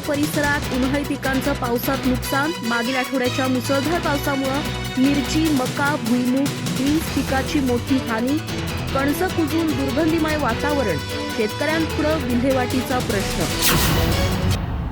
परिसरात उन्हाळी पिकांचं पावसात नुकसान. मागील आठवड्याच्या मुसळधार पावसामुळं मिरची मका भुईमूग बीन्स पिकाची मोठी हानी. कणसं कुजून दुर्गंधीमय वातावरण. शेतकऱ्यांपुढं विल्हेवाटीचा प्रश्न.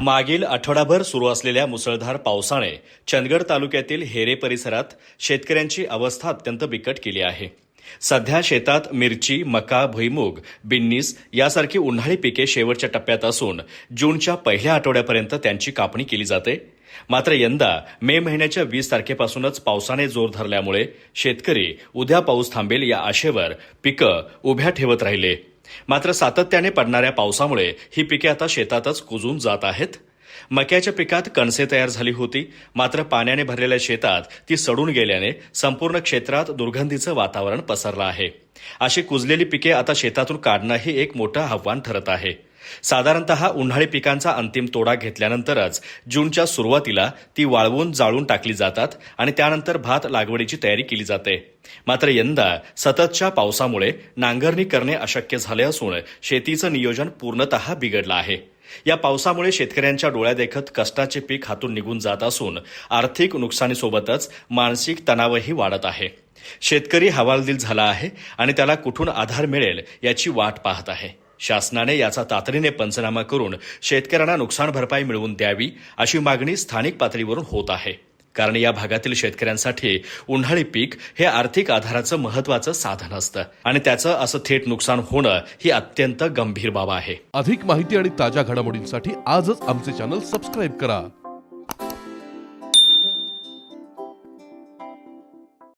मागील आठवडाभर सुरू असलेल्या मुसळधार पावसाने चंदगड तालुक्यातील हेरे परिसरात शेतकऱ्यांची अवस्था अत्यंत बिकट केली आहे. सध्या शेतात मिरची मका भुईमूग बिन्नीस यासारखी उन्हाळी पिके शेवटच्या टप्प्यात असून जूनच्या पहिल्या आठवड्यापर्यंत त्यांची कापणी केली जाते. मात्र यंदा मे महिन्याच्या वीस तारखेपासूनच पावसाने जोर धरल्यामुळे शेतकरी उद्या पाऊस थांबेल या आशेवर पिकं उभ्या ठेवत राहिले. मात्र सातत्याने पडणाऱ्या पावसामुळे ही पिके आता शेतातच कुजून जात आहेत. मक्याच्या पिकात कणसे तयार झाली होती. मात्र पाण्याने भरलेल्या शेतात ती सडून गेल्याने संपूर्ण क्षेत्रात दुर्गंधीचं वातावरण पसरलं आहे. अशी कुजलेली पिके आता शेतातून काढणंही एक मोठं आव्हान ठरत आहे. साधारणतः उन्हाळी पिकांचा अंतिम तोडा घेतल्यानंतरच जूनच्या सुरुवातीला ती वाळवून जाळून टाकली जातात आणि त्यानंतर भात लागवडीची तयारी केली जाते. मात्र यंदा सततच्या पावसामुळे नांगरणी करणे अशक्य झाले असून शेतीचं नियोजन पूर्णतः बिघडलं आहे. या पावसामुळे शेतकऱ्यांच्या डोळ्यादेखत कष्टाचे पीक हातून निघून जात असून आर्थिक नुकसानीसोबतच मानसिक तणावही वाढत आहे. शेतकरी हवालदिल झाला आहे आणि त्याला कुठून आधार मिळेल याची वाट पाहत आहे. शासनाने याचा तातडीने पंचनामा करून शेतकऱ्यांना नुकसान भरपाई मिळवून द्यावी अशी मागणी स्थानिक पातळीवरून होत आहे. कारण या भागातील शेतकऱ्यांसाठी उन्हाळी पीक हे आर्थिक आधाराचं महत्वाचं साधन असतं. आणि त्याचं असं थेट नुकसान होणं ही अत्यंत गंभीर बाब आहे. अधिक माहिती आणि ताज्या घडामोडींसाठी आजच आमचे चॅनल सबस्क्राईब करा.